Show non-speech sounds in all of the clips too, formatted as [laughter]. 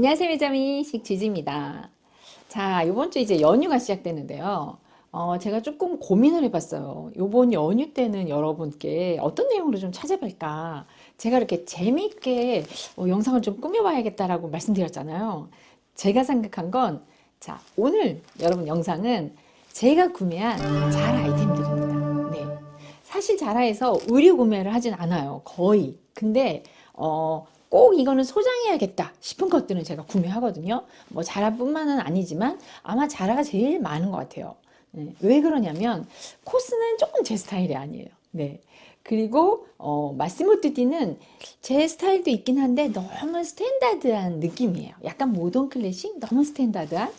안녕하세요, 매자미 식 지지입니다. 자, 이번 주 이제 연휴가 시작되는데요. 어, 제가 조금 고민을 해봤어요. 이번 연휴 때는 여러분께 어떤 내용으로 좀 찾아볼까? 제가 이렇게 재미있게 어, 영상을 좀 꾸며봐야겠다라고 말씀드렸잖아요. 제가 생각한 건, 자, 오늘 여러분 영상은 제가 구매한 잘 아이템들입니다. 네. 사실 자라에서 의류 구매를 하진 않아요. 거의. 근데, 어, 꼭 이거는 소장해야겠다 싶은 것들은 제가 구매하거든요. 뭐 자라뿐만은 아니지만 아마 자라가 제일 많은 것 같아요. 네, 왜 그러냐면 코스는 조금 제 스타일이 아니에요. 네. 그리고 어, 마시모 뚜디는 제 스타일도 있긴 한데 너무 스탠다드한 느낌이에요. 약간 모던 클래식, 너무 스탠다드한.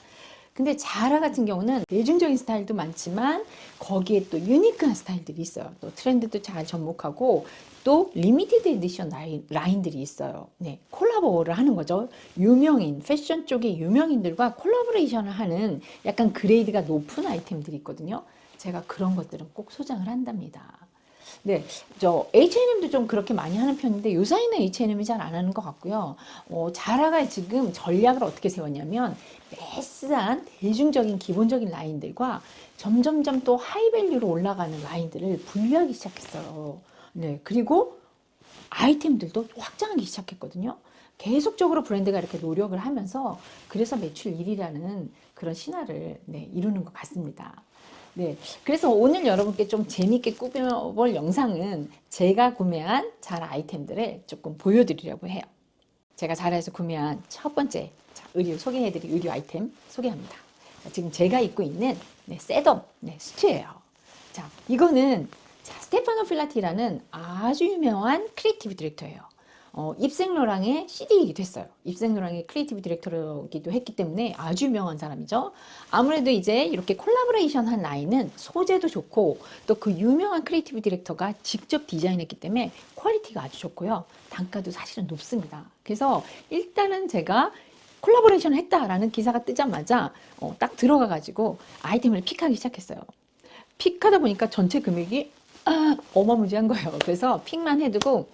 근데 자라 같은 경우는 대중적인 스타일도 많지만 거기에 또 유니크한 스타일들이 있어요. 또 트렌드도 잘 접목하고 또 리미티드 에디션 라인, 라인들이 있어요. 네, 콜라보를 하는 거죠. 유명인, 패션 쪽의 유명인들과 콜라보레이션을 하는 약간 그레이드가 높은 아이템들이 있거든요. 제가 그런 것들은 꼭 소장을 한답니다. 네, 저 H&M도 좀 그렇게 많이 하는 편인데 요사이는 H&M이 잘 안 하는 것 같고요. 어, 자라가 지금 전략을 어떻게 세웠냐면 매스한 대중적인 기본적인 라인들과 점점점 또 하이밸류로 올라가는 라인들을 분류하기 시작했어요. 네, 그리고 아이템들도 확장하기 시작했거든요. 계속적으로 브랜드가 이렇게 노력을 하면서 그래서 매출 1위라는 그런 신화를 네, 이루는 것 같습니다. 네, 그래서 오늘 여러분께 좀 재밌게 꾸며볼 영상은 제가 구매한 자라 아이템들을 조금 보여드리려고 해요. 제가 자라에서 구매한 첫 번째 자, 의류 소개해드릴 의류 아이템 소개합니다. 지금 제가 입고 있는 네, 셋업 네, 수트예요. 자, 이거는 자, 스테파노 필라티라는 아주 유명한 크리에이티브 디렉터예요. 어, 입생로랑의 CD이기도 했어요. 입생로랑의 크리에이티브 디렉터이기도 했기 때문에 아주 유명한 사람이죠. 아무래도 이제 이렇게 콜라보레이션 한 라인은 소재도 좋고 또 그 유명한 크리에이티브 디렉터가 직접 디자인했기 때문에 퀄리티가 아주 좋고요. 단가도 사실은 높습니다. 그래서 일단은 제가 콜라보레이션을 했다라는 기사가 뜨자마자 어, 딱 들어가가지고 아이템을 픽하기 시작했어요. 픽하다 보니까 전체 금액이 아, 어마무지한 거예요. 그래서 픽만 해두고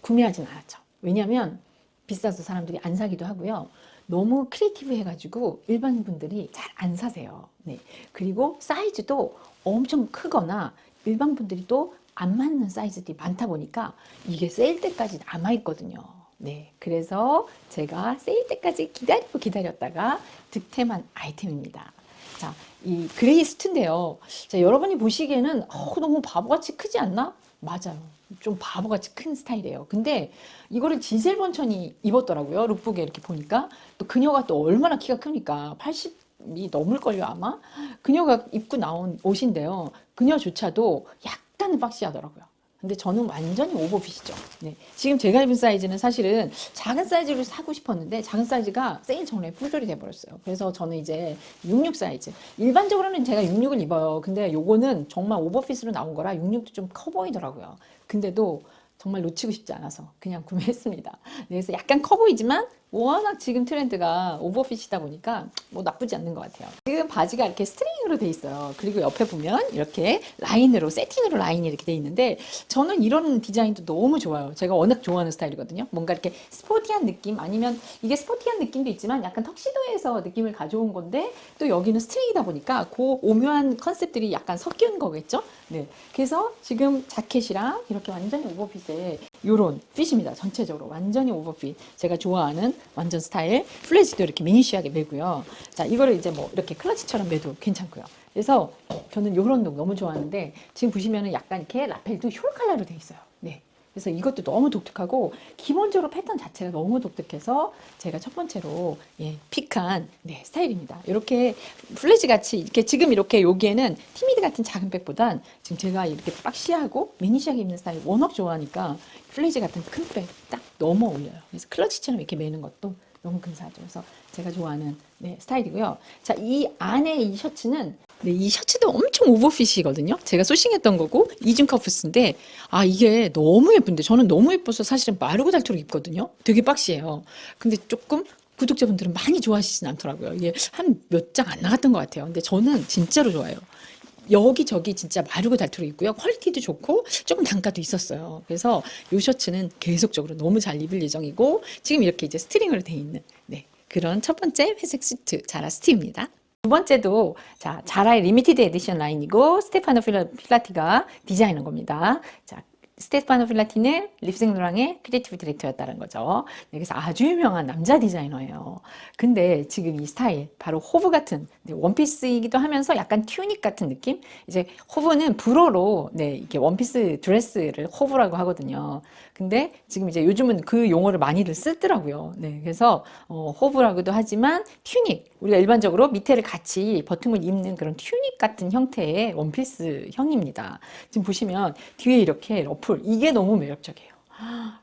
구매하진 않았죠. 왜냐하면 비싸서 사람들이 안 사기도 하고요. 너무 크리에이티브 해가지고 일반 분들이 잘 안 사세요. 네. 그리고 사이즈도 엄청 크거나 일반 분들이 또 안 맞는 사이즈들이 많다 보니까 이게 세일 때까지 남아있거든요. 네. 그래서 제가 세일 때까지 기다리고 기다렸다가 득템한 아이템입니다. 자, 이 그레이 스트인데요. 자, 여러분이 보시기에는 어, 너무 바보같이 크지 않나? 맞아요. 좀 바보같이 큰 스타일이에요. 근데 이거를 지셀 번천이 입었더라고요. 룩북에 이렇게 보니까. 또 그녀가 또 얼마나 키가 크니까 80이 넘을걸요, 아마? 그녀가 입고 나온 옷인데요. 그녀조차도 약간은 박시하더라고요. 근데 저는 완전히 오버핏이죠. 네. 지금 제가 입은 사이즈는 사실은 작은 사이즈를 사고 싶었는데 작은 사이즈가 세일 전에 품절이 돼버렸어요. 그래서 저는 이제 66 사이즈. 일반적으로는 제가 66을 입어요. 근데 요거는 정말 오버핏으로 나온 거라 66도 좀 커 보이더라고요. 근데도 정말 놓치고 싶지 않아서 그냥 구매했습니다. 네, 그래서 약간 커 보이지만 워낙 지금 트렌드가 오버핏이다 보니까 뭐 나쁘지 않는 것 같아요. 지금 바지가 이렇게 스트링으로 돼 있어요. 그리고 옆에 보면 이렇게 라인으로 세팅으로 라인이 이렇게 돼 있는데 저는 이런 디자인도 너무 좋아요. 제가 워낙 좋아하는 스타일이거든요. 뭔가 이렇게 스포티한 느낌 아니면 이게 스포티한 느낌도 있지만 약간 턱시도에서 느낌을 가져온 건데 또 여기는 스트링이다 보니까 그 오묘한 컨셉들이 약간 섞인 거겠죠. 네. 그래서 지금 자켓이랑 이렇게 완전히 오버핏에 요런 핏입니다. 전체적으로 완전히 오버핏. 제가 좋아하는 완전 스타일. 플래지도 이렇게 미니쉬하게 매고요. 자, 이거를 이제 뭐 이렇게 클러치처럼 매도 괜찮고요. 그래서 저는 요런 룩 너무 좋아하는데 지금 보시면은 약간 이렇게 라펠도 숄 컬러로 돼 있어요. 네. 그래서 이것도 너무 독특하고 기본적으로 패턴 자체가 너무 독특해서 제가 첫 번째로 예, 픽한 네, 스타일입니다. 이렇게 플래지 같이 이렇게 지금 이렇게 여기에는 티미드 같은 작은 백보단 지금 제가 이렇게 박시하고 미니시하게 입는 스타일 워낙 좋아하니까 플래지 같은 큰 백딱 너무 어울려요. 그래서 클러치처럼 이렇게 매는 것도 너무 근사하죠. 그래서 제가 좋아하는 네, 스타일이고요. 자, 이 안에 이 셔츠는 네, 이 셔츠도 엄청 오버핏이거든요. 제가 소싱했던 거고 이중 커프스인데 아 이게 너무 예쁜데 저는 너무 예뻐서 사실은 마르고 닳도록 입거든요. 되게 박시해요. 근데 조금 구독자분들은 많이 좋아하시진 않더라고요. 이게 한 몇 장 안 나갔던 것 같아요. 근데 저는 진짜로 좋아요. 여기저기 진짜 마르고 닳도록 있고요. 퀄리티도 좋고 조금 단가도 있었어요. 그래서 이 셔츠는 계속적으로 너무 잘 입을 예정이고 지금 이렇게 이제 스트링으로 돼 있는 네, 그런 첫 번째 회색 수트 자라 스티입니다. 두 번째도 자 자라의 리미티드 에디션 라인이고 스테파노 필라, 필라티가 디자인한 겁니다. 자 스테파노 필라티는 립생노랑의 크리에이티브 디렉터였다는 거죠. 네, 그래서 아주 유명한 남자 디자이너예요. 근데 지금 이 스타일 바로 호브 같은 네, 원피스이기도 하면서 약간 튜닉 같은 느낌? 이제 호브는 불어로 네, 이렇게 원피스 드레스를 호브라고 하거든요. 근데 지금 이제 요즘은 그 용어를 많이들 쓰더라고요. 네, 그래서 어, 호브라고도 하지만 튜닉 우리가 일반적으로 밑에를 같이 버튼을 입는 그런 튜닉 같은 형태의 원피스 형입니다. 지금 보시면 뒤에 이렇게 러플 이게 너무 매력적이에요.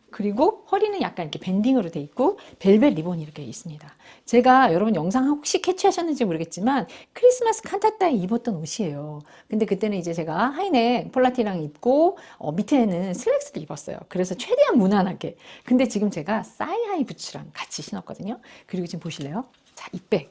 그리고 허리는 약간 이렇게 밴딩으로 돼 있고 벨벳 리본이 이렇게 있습니다. 제가 여러분 영상 혹시 캐치하셨는지 모르겠지만 크리스마스 칸타타에 입었던 옷이에요. 근데 그때는 이제 제가 하이넥 폴라티랑 입고 어, 밑에는 슬랙스를 입었어요. 그래서 최대한 무난하게. 근데 지금 제가 사이하이 부츠랑 같이 신었거든요. 그리고 지금 보실래요? 자, 이 백.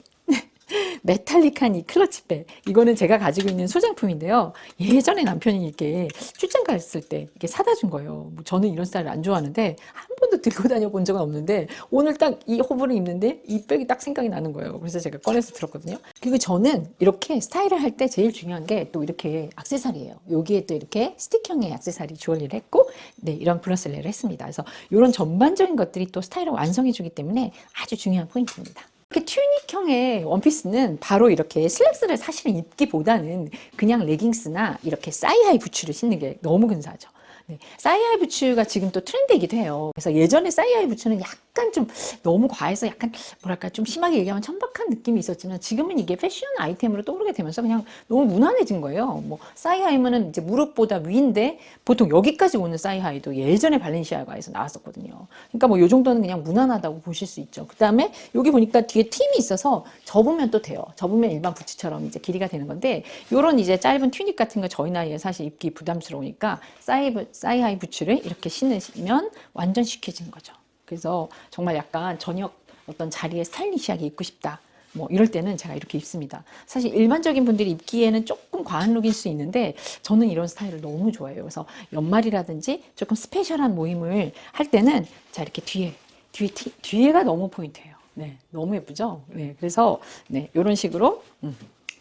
메탈릭한 이 클러치백 이거는 제가 가지고 있는 소장품인데요. 예전에 남편이 이렇게 출장 갔을 때 이렇게 사다 준 거예요. 뭐 저는 이런 스타일을 안 좋아하는데 한 번도 들고 다녀 본 적은 없는데 오늘 딱 이 호불을 입는데 이 백이 딱 생각이 나는 거예요. 그래서 제가 꺼내서 들었거든요. 그리고 저는 이렇게 스타일을 할 때 제일 중요한 게 또 이렇게 악세사리예요. 여기에 또 이렇게 스틱형의 악세사리 주얼리를 했고 네 이런 브라슬렛을 했습니다. 그래서 이런 전반적인 것들이 또 스타일을 완성해 주기 때문에 아주 중요한 포인트입니다. 이렇게 튜닉형의 원피스는 바로 이렇게 슬랙스를 사실은 입기보다는 그냥 레깅스나 이렇게 사이하이 부츠를 신는 게 너무 근사하죠. 네. 사이하이 부츠가 지금 또 트렌드이기도 해요. 그래서 예전에 사이하이 부츠는 약간 좀 너무 과해서 약간 뭐랄까 좀 심하게 얘기하면 천박한 느낌이 있었지만 지금은 이게 패션 아이템으로 떠오르게 되면서 그냥 너무 무난해진 거예요. 뭐 사이하이면은 이제 무릎보다 위인데 보통 여기까지 오는 사이하이도 예전에 발렌시아가에서 나왔었거든요. 그러니까 뭐 요 정도는 그냥 무난하다고 보실 수 있죠. 그 다음에 여기 보니까 뒤에 팀이 있어서 접으면 또 돼요. 접으면 일반 부츠처럼 이제 길이가 되는 건데 요런 이제 짧은 튜닉 같은 거 저희 나이에 사실 입기 부담스러우니까 사이 사이하이 부츠를 이렇게 신으시면 완전 시크해지는 거죠. 그래서 정말 약간 저녁 어떤 자리에 스타일리시하게 입고 싶다. 뭐 이럴 때는 제가 이렇게 입습니다. 사실 일반적인 분들이 입기에는 조금 과한 룩일 수 있는데 저는 이런 스타일을 너무 좋아해요. 그래서 연말이라든지 조금 스페셜한 모임을 할 때는 자 이렇게 뒤에 뒤에 티- 뒤에가 너무 포인트예요. 네, 너무 예쁘죠. 네, 그래서 네 이런 식으로 음,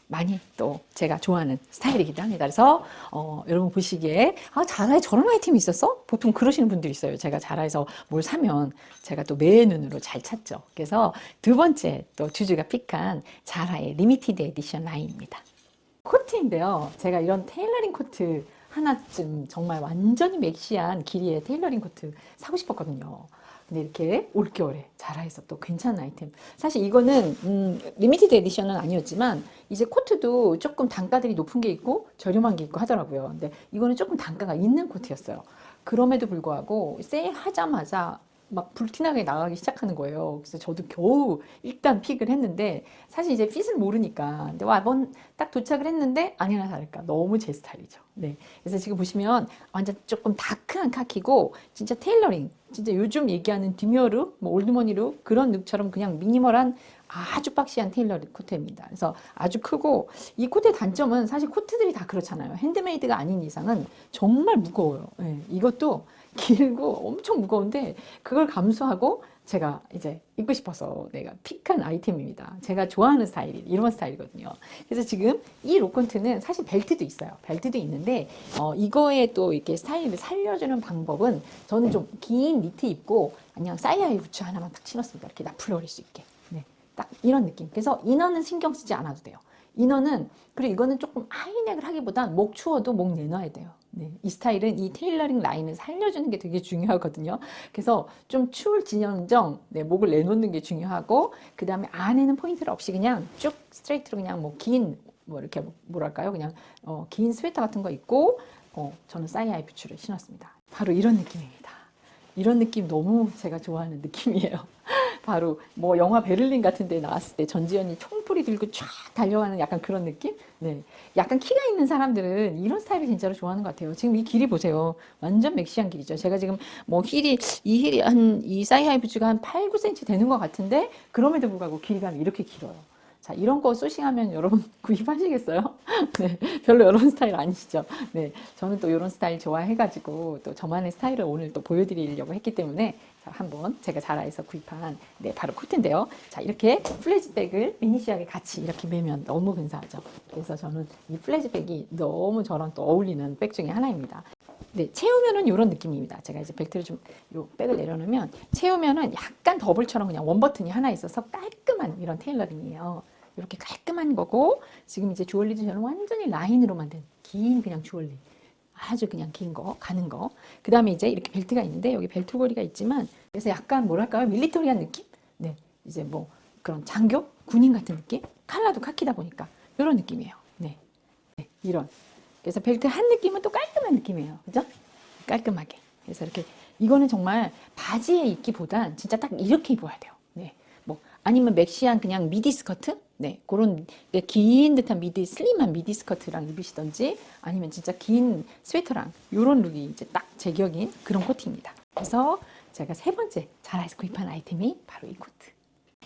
많이 또 제가 좋아하는 스타일이기도 합니다. 그래서 어, 여러분 보시기에 아 자라에 저런 아이템이 있었어? 보통 그러시는 분들이 있어요. 제가 자라에서 뭘 사면 제가 또 매의 눈으로 잘 찾죠. 그래서 두 번째 또 주주가 픽한 자라의 리미티드 에디션 라인입니다. 코트인데요. 제가 이런 테일러링 코트 하나쯤 정말 완전히 맥시한 길이의 테일러링 코트 사고 싶었거든요. 근데 이렇게 올겨울에 자라에서 또 괜찮은 아이템. 사실 이거는 음, 리미티드 에디션은 아니었지만 이제 코트도 조금 단가들이 높은 게 있고 저렴한 게 있고 하더라고요. 근데 이거는 조금 단가가 있는 코트였어요. 그럼에도 불구하고 세일하자마자 막 불티나게 나가기 시작하는 거예요. 그래서 저도 겨우 일단 픽을 했는데 사실 이제 핏을 모르니까 근데 와번 딱 도착을 했는데 아니나 다를까 너무 제 스타일이죠. 네. 그래서 지금 보시면 완전 조금 다크한 카키고 진짜 테일러링 진짜 요즘 얘기하는 디미어룩, 뭐 올드머니룩 그런 룩처럼 그냥 미니멀한 아주 박시한 테일러 코트입니다. 그래서 아주 크고 이 코트의 단점은 사실 코트들이 다 그렇잖아요. 핸드메이드가 아닌 이상은 정말 무거워요. 예, 이것도 길고 엄청 무거운데 그걸 감수하고 제가 이제 입고 싶어서 내가 픽한 아이템입니다. 제가 좋아하는 스타일이 이런 스타일이거든요. 그래서 지금 이 로콘트는 사실 벨트도 있어요. 벨트도 있는데 어, 이거에 또 이렇게 스타일을 살려주는 방법은 저는 좀 긴 니트 입고 그냥 사이아이 부츠 하나만 딱 신었습니다. 이렇게 나풀 어릴 수 있게. 네, 딱 이런 느낌. 그래서 이너는 신경 쓰지 않아도 돼요. 이너는 그리고 이거는 조금 하이넥을 하기보단 목 추워도 목 내놔야 돼요. 네, 이 스타일은 이 테일러링 라인을 살려주는 게 되게 중요하거든요. 그래서 좀 추울 진영정 네, 목을 내놓는 게 중요하고 그 다음에 안에는 포인트를 없이 그냥 쭉 스트레이트로 그냥 뭐긴뭐 이렇게 뭐랄까요 그냥 어, 긴 스웨터 같은 거 입고 어, 저는 사이아이 부츠를 신었습니다. 바로 이런 느낌입니다. 이런 느낌 너무 제가 좋아하는 느낌이에요. 바로 뭐 영화 베를린 같은 데 나왔을 때 전지현이 총불이 들고 쫙 달려가는 약간 그런 느낌? 네. 약간 키가 있는 사람들은 이런 스타일을 진짜로 좋아하는 것 같아요. 지금 이 길이 보세요. 완전 맥시한 길이죠. 제가 지금 뭐 힐이, 이 힐이 한, 이 사이하이 부츠가 한 8, 9cm 되는 것 같은데, 그럼에도 불구하고 길이감이 이렇게 길어요. 자, 자, 이런 거 소싱하면 여러분 [laughs] 구입하시겠어요? [laughs] 네, 별로 이런 스타일 아니시죠? 네, 저는 또 이런 스타일 좋아해가지고 또 저만의 스타일을 오늘 또 보여드리려고 했기 때문에 자, 한번 제가 자라에서 구입한 네, 바로 코트인데요. 자, 이렇게 플래지백을 미니시하게 같이 이렇게 매면 너무 근사하죠. 그래서 저는 이 플래지백이 너무 저랑 또 어울리는 백 중에 하나입니다. 네, 채우면은 이런 느낌입니다. 제가 이제 벨트를 좀, 요 백을 내려놓으면, 채우면은 약간 더블처럼 그냥 원 버튼이 하나 있어서 깔끔한 이런 테일러링이에요. 이렇게 깔끔한 거고, 지금 이제 주얼리도 완전히 라인으로 만 든 긴 그냥 주얼리. 아주 그냥 긴 거, 가는 거. 그 다음에 이제 이렇게 벨트가 있는데, 여기 벨트 고리가 있지만, 그래서 약간 뭐랄까요? 밀리터리한 느낌? 네, 이제 뭐 그런 장교? 군인 같은 느낌? 칼라도 카키다 보니까, 이런 느낌이에요. 네. 네, 이런. 그래서 벨트 한 느낌은 또 깔끔한 느낌이에요. 그죠? 깔끔하게. 그래서 이렇게 이거는 정말 바지에 입기보단 진짜 딱 이렇게 입어야 돼요. 네. 뭐 아니면 맥시한 그냥 미디 스커트? 네. 그런 네, 긴 듯한 미디 슬림한 미디 스커트랑 입으시던지 아니면 진짜 긴 스웨터랑 이런 룩이 이제 딱 제격인 그런 코트입니다. 그래서 제가 세 번째 자라에서 구입한 아이템이 바로 이 코트.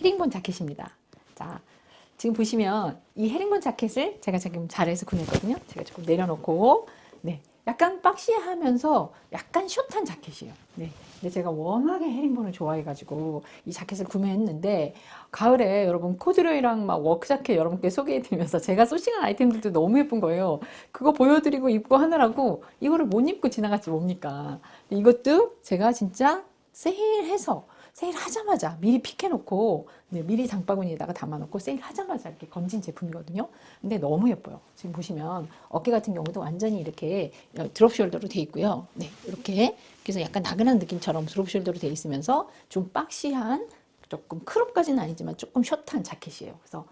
헤링본 자켓입니다. 자, 지금 보시면 이 헤링본 자켓을 제가 지금 자라에서 구매했거든요. 제가 조금 내려놓고 네, 약간 박시하면서 약간 숏한 자켓이에요. 네. 근데 제가 워낙에 헤링본을 좋아해가지고 이 자켓을 구매했는데 가을에 여러분 코드로이랑 막 워크 자켓 여러분께 소개해드리면서 제가 소싱한 아이템들도 너무 예쁜 거예요. 그거 보여드리고 입고 하느라고 이거를 못 입고 지나갔지 뭡니까. 이것도 제가 진짜 세일해서 세일하자마자 미리 픽해놓고 네, 미리 장바구니에다가 담아놓고 세일하자마자 이렇게 건진 제품이거든요. 근데 너무 예뻐요. 지금 보시면 어깨 같은 경우도 완전히 이렇게 드롭 숄더로 돼 있고요. 네, 이렇게 그래서 약간 나긋한 느낌처럼 드롭 숄더로 돼 있으면서 좀 박시한 조금 크롭까지는 아니지만 조금 숏한 자켓이에요. 그래서 어,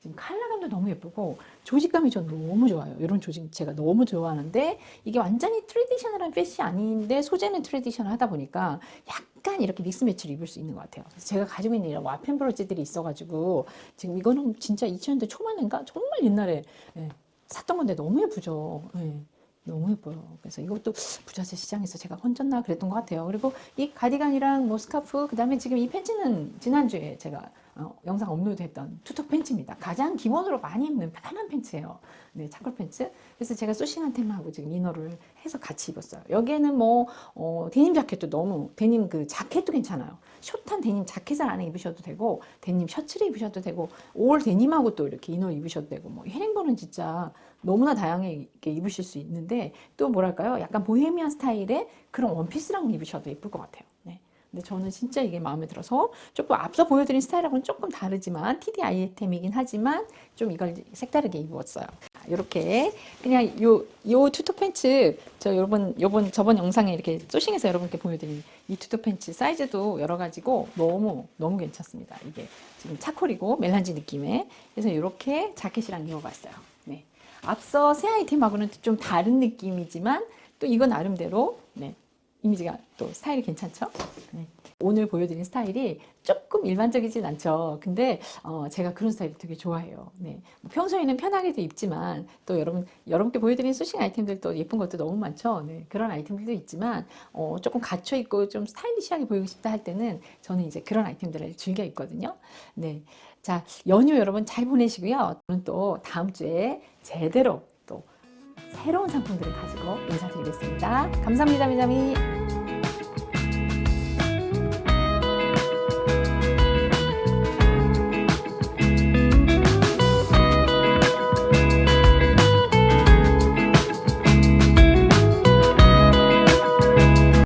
지금 컬러감도 너무 예쁘고 조직감이 전 너무 좋아요. 이런 조직 제가 너무 좋아하는데 이게 완전히 트레디셔널한 패시 아닌데 소재는 트레디셔널하다 보니까 약간 이렇게 믹스 매치를 입을 수 있는 것 같아요. 제가 가지고 있는 이런 와펜 브러치들이 있어가지고 지금 이거는 진짜 2000년대 초반인가 정말 옛날에 예, 샀던 건데 너무 예쁘죠. 예. 너무 예뻐요. 그래서 이것도 부자재 시장에서 제가 건졌나 그랬던 것 같아요. 그리고 이 가디건이랑 뭐 스카프, 그 다음에 지금 이 팬츠는 지난주에 제가 어, 영상 업로드했던 투톱 팬츠입니다. 가장 기본으로 많이 입는 편한 팬츠예요. 네, 차콜 팬츠. 그래서 제가 소싱한 템하고 지금 이너를 해서 같이 입었어요. 여기에는 뭐 어, 데님 자켓도 너무 데님 그 자켓도 괜찮아요. 숏한 데님 자켓을 안에 입으셔도 되고 데님 셔츠를 입으셔도 되고 올 데님하고 또 이렇게 이너 입으셔도 되고 뭐 헤링본은 진짜 너무나 다양하게 입으실 수 있는데 또 뭐랄까요? 약간 보헤미안 스타일의 그런 원피스랑 입으셔도 예쁠 것 같아요. 네. 근데 저는 진짜 이게 마음에 들어서 조금 앞서 보여드린 스타일하고는 조금 다르지만 TD 아이템이긴 하지만 좀 이걸 색다르게 입었어요. 이렇게 그냥 요, 요 투톱 팬츠 저 여러분 요번 저번 영상에 이렇게 소싱해서 여러분께 보여드린 이 투톱 팬츠 사이즈도 여러 가지고 너무 너무 괜찮습니다. 이게 지금 차콜이고 멜란지 느낌의 그래서 이렇게 자켓이랑 입어봤어요. 네. 앞서 새 아이템하고는 좀 다른 느낌이지만 또 이거 나름대로 네, 이미지가 또 스타일이 괜찮죠? 네. 오늘 보여드린 스타일이 조금 일반적이진 않죠. 근데 어, 제가 그런 스타일 되게 좋아해요. 네. 뭐 평소에는 편하게도 입지만 또 여러분 여러분께 보여드린 소싱 아이템들도 예쁜 것도 너무 많죠. 네. 그런 아이템들도 있지만 어, 조금 갇혀 있고 좀 스타일리시하게 보이고 싶다 할 때는 저는 이제 그런 아이템들을 즐겨 입거든요. 네. 자 연휴 여러분 잘 보내시고요. 저는 또 다음 주에 제대로 또 새로운 상품들을 가지고 인사드리겠습니다. 감사합니다, 미자미.